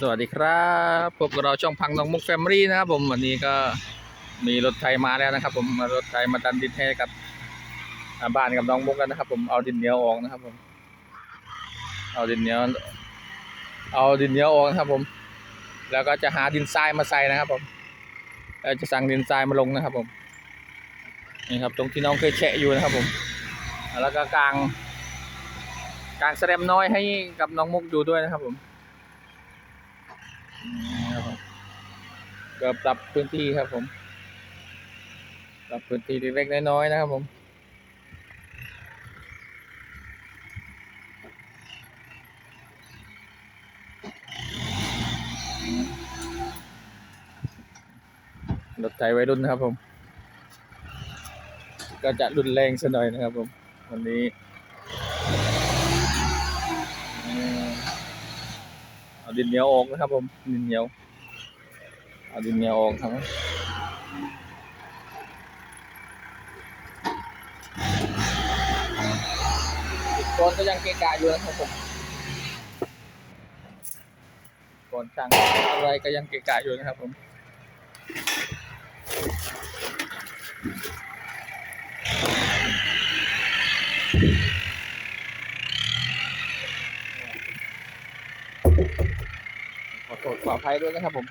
สวัสดีครับพบกับเราช่องพังน้องมุกแฟมิลี่นะครับผมวันนี้ก็มีรถไถมาแล้วนะครับ ผมรถไถมาดันดินให้กับบ้านกับน้องมุกกันนะครับ ผมเอาดินเหนียวออกนะครับ ผม เอาดินเหนียว เอาดินเหนียวออกนะครับ ผม แล้วก็จะหาดินทรายมาใส่นะครับ ผมแล้วจะสั่งดินทรายมาลงนะครับ ผมนี่ครับ ตรงที่น้องเคยแฉะอยู่นะครับ ผม แล้วก็กางกางแสลมน้อยให้กับน้องมุกอยู่ด้วยนะครับ ผม นะครับผมก็ปรับพื้นที่ครับผม ปรับพื้นที่เล็กๆน้อยๆนะครับผมรถไถวัยรุ่นนะครับผม ก็จะรุนแรงซะหน่อยนะครับผม วันนี้อืมเอา ดินเหนียวออกนะครับ ผมดินเหนียวเอาดินเหนียวออกครับก่อนก็ยังเกะกะอยู่นะครับผมก่อนช่างอะไรก็ยังเกะกะอยู่นะครับผม ขอโทษขออภัยด้วยนะครับผม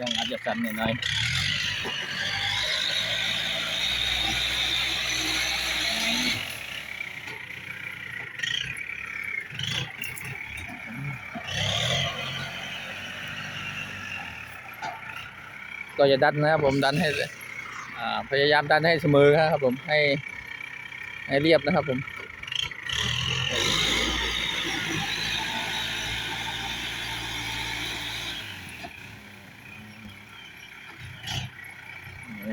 ยังอาจจะสั่นหน่อยๆก็จะดันนะครับผมดันให้พยายามดันให้เสมอครับผมให้ให้เรียบนะครับผม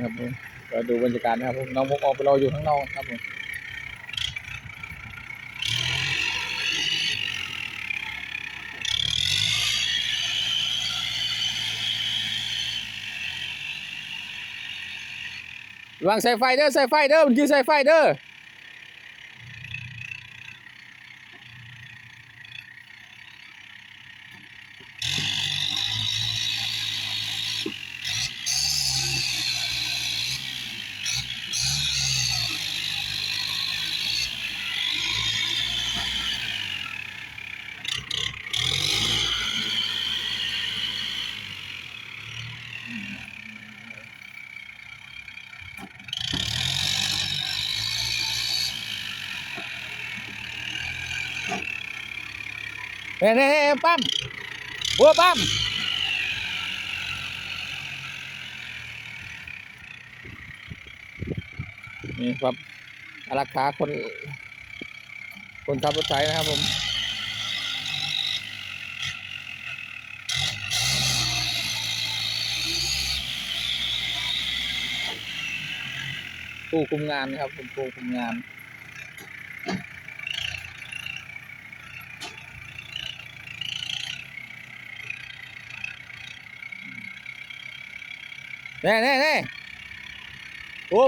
ครับผมก็ดูบรรยากาศนะครับผมน้องมุกออกไปรออยู่ข้างนอกครับผมวางสายไฟเด้อสายไฟเด้อมันคือสายไฟเด้อ เน่เน่ๆปั๊มบัวปั๊มนี่ครับอารักขาคน คนขับรถไถนะครับผมผู้คุมงานนะครับเป็นผู้คุมงาน เน่เน่เน่โอ้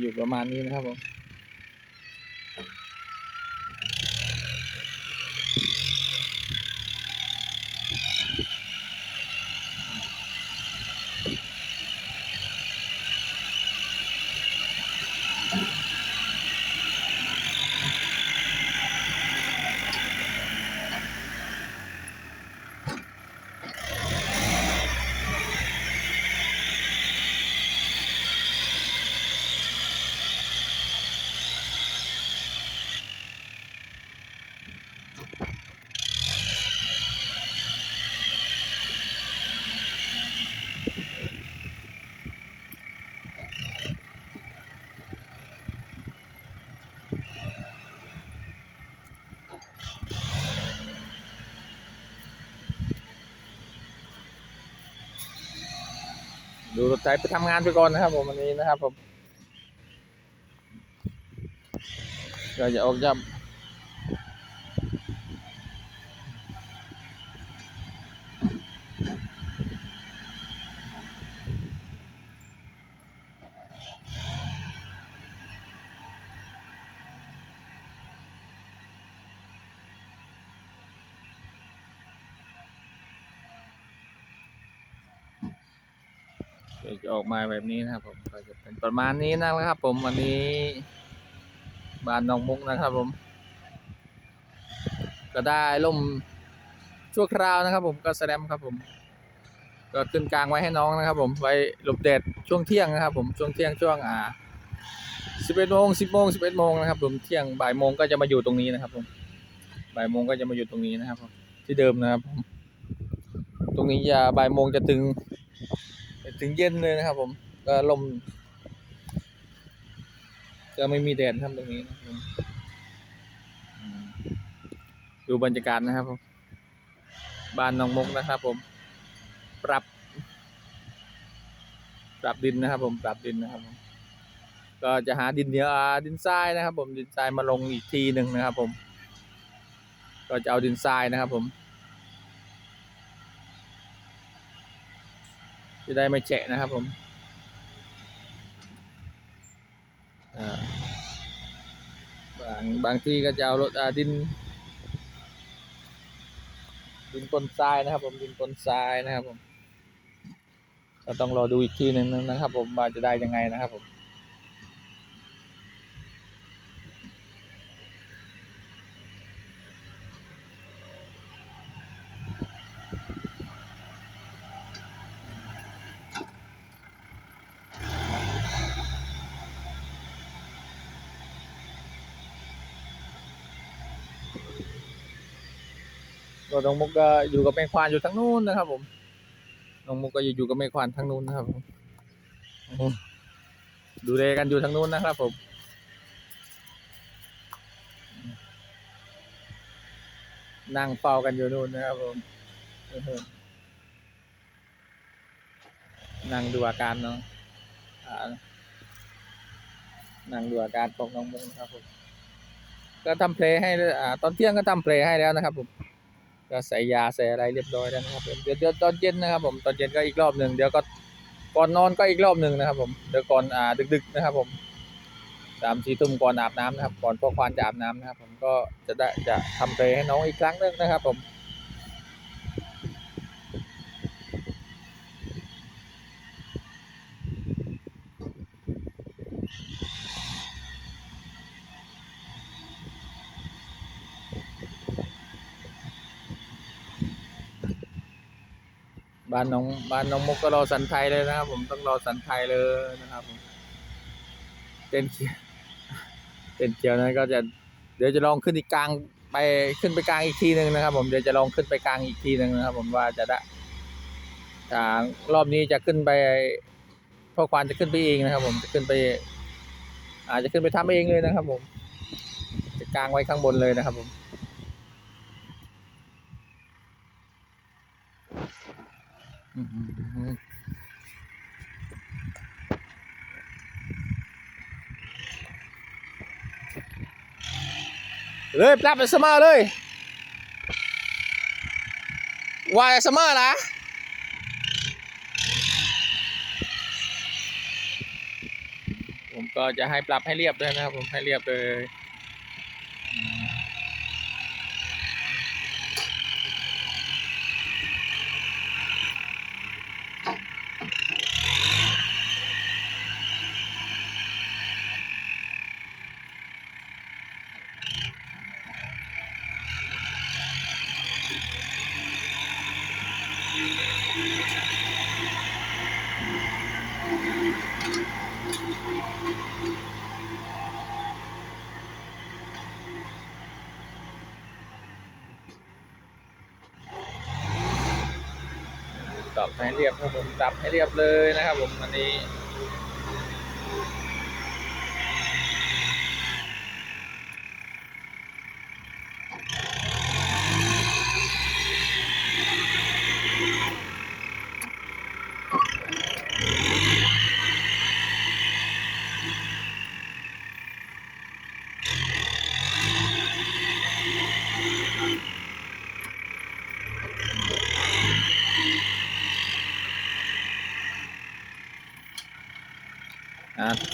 อยู่ประมาณนี้นะครับผม ดูรถไถไปทำงานไปก่อนนะครับผมวันนี้นะครับผมก็จะออกจา จะออกมาแบบนี้นะครับผมก็จะเป็นประมาณนี้นะครับ ผมวันนี้บ้านนองมุกนะครับ ผม ก็ได้ล่มชั่วคราวนะครับ ผมก็แสดงครับ ผม ก็ขึ้นกลางไว้ให้น้องนะครับ ผมไว้หลบแดดช่วงเที่ยงนะครับ ผมช่วงเที่ยงช่วงอ่าสิบเอ็ดโมงสิบโมงสิบเอ็ดโมงนะครับ ผมเที่ยงบ่ายโมงก็จะมาอยู่ตรงนี้นะครับ ผมบ่ายโมงก็จะมาอยู่ตรงนี้นะครับผมที่เดิมนะครับผมตรงนี้จะบ่ายโมงจะถึง ถึงเย็นเลยนะครับ ผมก็ลมก็ไม่มีแดดครับตรงนี้นะครับดูบรรยากาศนะครับผมบ้านนองมกนะครับ ผม ปรับ ปรับดินนะครับ ผมปรับดินนะครับผมก็จะหาดินเหนียวอ่าดินทรายนะครับ ผมดินทรายมาลงอีกทีหนึ่งนะครับ ผม ก็จะเอาดินทรายนะครับ ผม จะได้ไม่แฉะนะครับผมบางบางที่ก็จะเอารถอาดิน ดินปนทรายนะครับ ผมดินปนทรายนะครับผมก็ต้องรอดูอีกทีหนึ่งนะครับ ผมว่าจะได้ยังไงนะครับผม ก็น้องมุกก็อยู่กับแม่ควานอยู่ทั้งนู้นนะครับ ผมน้องมุกก็อยู่กับแม่ควานทั้งนู้นนะครับผมดูแลกันอยู่ทั้งนู้นนะครับ ผมนั่งเฝ้ากันอยู่นู่นนะครับผมนั่งดูอาการน้องนั่งดูอาการของน้องมุกนะครับผมก็ทำเพลให้ตอนเที่ยงก็ทำเพลให้แล้วนะครับผม ก็ใส่ยาใส่อะไรเรียบร้อยแล้วนะครับเดี๋ยวเดี๋ยวตอนเย็นนะครับผมตอนเย็นก็อีกรอบหนึ่งเดี๋ยวก็ก่อนนอนก็อีกรอบหนึ่งนะครับ ผมเดี๋ยวก่อนอ่าดึก ๆนะครับ ผมสามสี่ทุ่มก่อนอาบน้ำนะครับ ก่อนพ่อควานจะอาบน้ำนะครับ ผมก็จะได้จะทำเพลย์ให้น้องอีกครั้งหนึ่งนะครับ ผม บ้านน้องบ้านน้องมุกก็รอสันไทยเลยนะครับ ผมต้องรอสันไทยเลยนะครับผมเต้นเขียวเต้นเขียวนั้นก็จะเดี๋ยวจะลองขึ้นอีกกลางไปขึ้นไปกลางอีกทีหนึ่งนะครับ ผมเดี๋ยวจะลองขึ้นไปกลางอีกทีหนึ่งนะครับ ผมว่าจะได้รอบนี้จะขึ้นไปพ่อควานจะขึ้นไปเองนะครับ ผมจะขึ้นไป อาจจะขึ้นไปทำเองเลยนะครับ ผมจะกลางไว้ข้างบนเลยนะครับ ผม อืม เลยปรับไปสมอเลยวาเสมอนะผมก็จะให้ปรับให้เรียบด้วยนะครับผมให้เรียบเลย ตับให้เรียบครับผมตับให้เรียบเลยนะครับผมอันนี้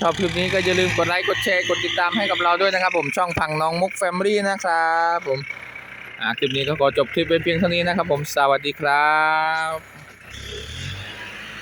ชอบคลิปนี้ก็อย่าลืมกดไลค์กดแชร์กดติดตามให้กับเราด้วยนะครับ ผมช่องพังน้องมุกแฟมิลี่นะครับผมอ่าคลิปนี้ก็ขอจบคลิปเป็นเพียงเท่านี้นะครับ ผมสวัสดีครับ